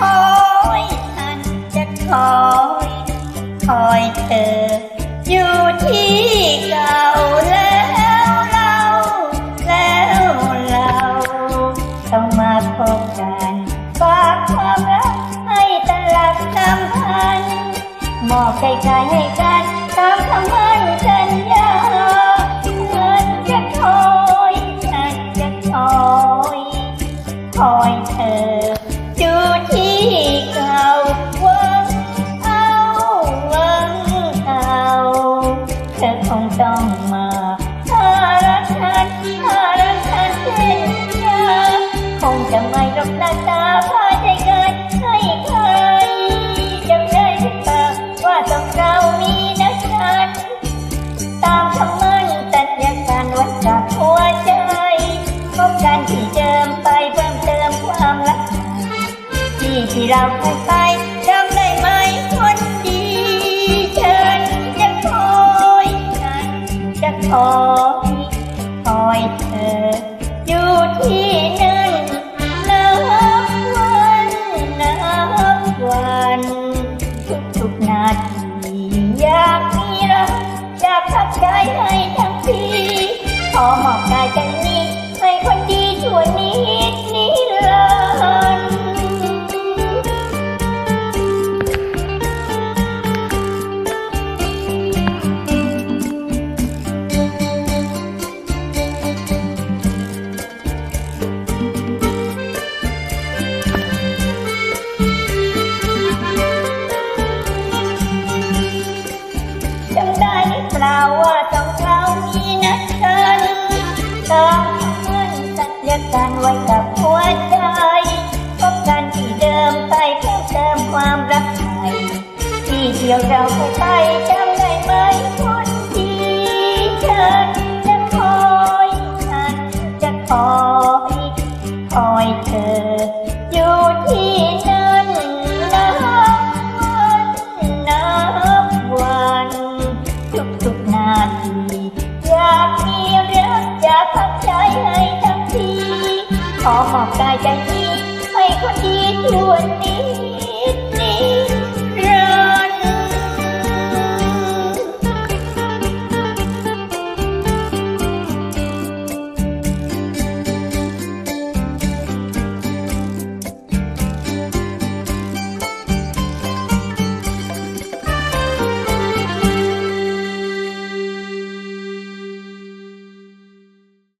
คอยท่านจะคอยคอยเธอ อยู่ที่เก่าแล้วเราแล้วเราต้องมาพบกันฝากความรักให้ตลับสัมพันธ์มอบใจใจให้กันตามคำ มาถ้ารักฉันถ้ารักฉันเช่นยาคงจะไม่รบหน้าตาพาใจเกันให้ใครจำได้หรือเปล่าว่าต้องเรามีนัดกันตามคำมั่นสัญญาการวัดจากหัวใจพบกันที่เดิมไปเพิ่มเติมความรักที่ที่เราเคยไปากทักใจให้ทั้งทีขอมอบกายใจนี้ให้คนดีช่วนิดนิรันดร์จำได้หรือเปล่าว่า ที่เดียวเราไปจำได้ไหมคนดีฉันจะคอยฉันจะคอยคอยเธอ อยู่ที่นั่นนับวันนับวันทุกทุกๆนาทีอยากมีรักอยากพักใจให้ทั้งทีขอมอบกายใจนี้ให้คนดีทั่วนี้